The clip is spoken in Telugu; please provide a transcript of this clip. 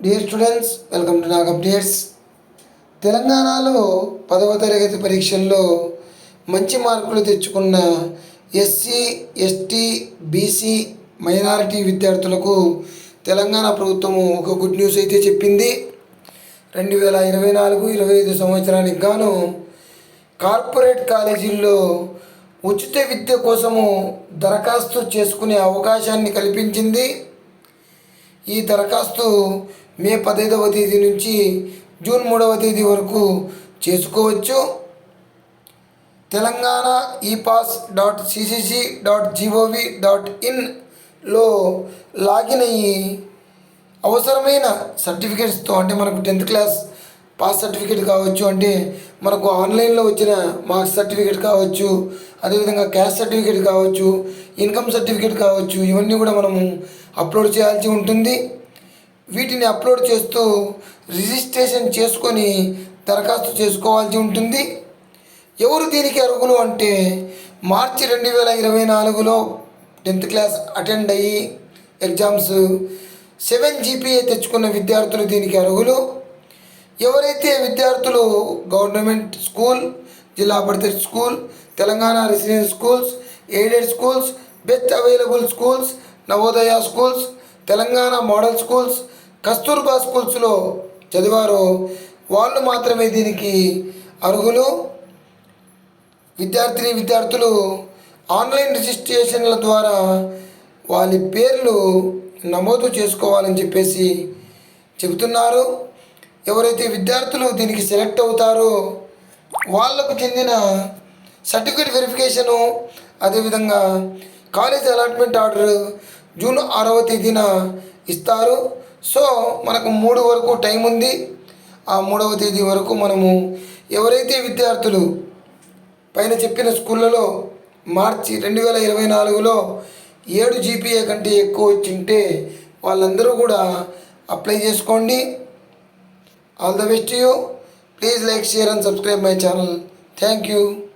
Dear students welcome to Nag updates తెలంగాణలో పదవ తరగతి పరీక్షల్లో మంచి మార్కులు తెచ్చుకున్న ఎస్సీ ఎస్టీ బీసీ మైనారిటీ విద్యార్థులకు తెలంగాణ ప్రభుత్వము ఒక గుడ్ న్యూస్ అయితే చెప్పింది. రెండు వేల ఇరవై నాలుగు ఇరవై ఐదు సంవత్సరానికి గాను కార్పొరేట్ కాలేజీల్లో ఉచిత విద్య కోసము దరఖాస్తు చేసుకునే అవకాశాన్ని కల్పించింది. ఈ దరఖాస్తు మే పదహైదవ తేదీ నుంచి జూన్ మూడవ తేదీ వరకు చేసుకోవచ్చు. Telangana epass dot CCC dot gov dot ఇన్లో login అయ్యి అవసరమైన సర్టిఫికేట్స్తో అంటే మనకు టెన్త్ క్లాస్ పాస్ సర్టిఫికేట్ కావచ్చు అంటే మనకు ఆన్లైన్లో వచ్చిన మార్క్స్ సర్టిఫికేట్ కావచ్చు అదేవిధంగా క్యాస్ట్ సర్టిఫికేట్ కావచ్చు ఇన్కమ్ సర్టిఫికేట్ కావచ్చు ఇవన్నీ కూడా మనము అప్లోడ్ చేయాల్సి ఉంటుంది. వీటిని అప్లోడ్ చేస్తూ రిజిస్ట్రేషన్ చేసుకొని దరఖాస్తు చేసుకోవాల్సి ఉంటుంది. ఎవరు దీనికి అర్హులు అంటే మార్చి రెండు వేల ఇరవై నాలుగులో టెన్త్ క్లాస్ అటెండ్ అయ్యి ఎగ్జామ్స్ సెవెన్ జీపీఏ తెచ్చుకున్న విద్యార్థులు దీనికి అర్హులు. ఎవరైతే విద్యార్థులు government school Zilla Parishad school Telangana residence schools aided schools best available schools Navodaya schools Telangana model schools Kasturba స్కూల్స్లో చదివారో. వాళ్ళు మాత్రమే దీనికి అర్హులు. విద్యార్థిని విద్యార్థులు ఆన్లైన్ రిజిస్ట్రేషన్ల ద్వారా వాళ్ళ పేర్లు నమోదు చేసుకోవాలని చెప్పేసి చెబుతున్నారు. ఎవరైతే విద్యార్థులు దీనికి సెలెక్ట్ అవుతారో వాళ్ళకు చెందిన సర్టిఫికేట్ వెరిఫికేషను అదేవిధంగా కాలేజ్ అలాట్మెంట్ ఆర్డర్ జూన్ ఆరవ తేదీన ఇస్తారు. సో మనకు మూడు వరకు టైం ఉంది. ఆ మూడవ తేదీ వరకు మనము ఎవరైతే విద్యార్థులు పైన చెప్పిన స్కూళ్ళలో మార్చి రెండు వేల ఇరవై నాలుగులో ఏడు జీపీఏ కంటే ఎక్కువ వచ్చింటే వాళ్ళందరూ కూడా అప్లై చేసుకోండి. All the best you. Please like share and subscribe my channel. Thank you.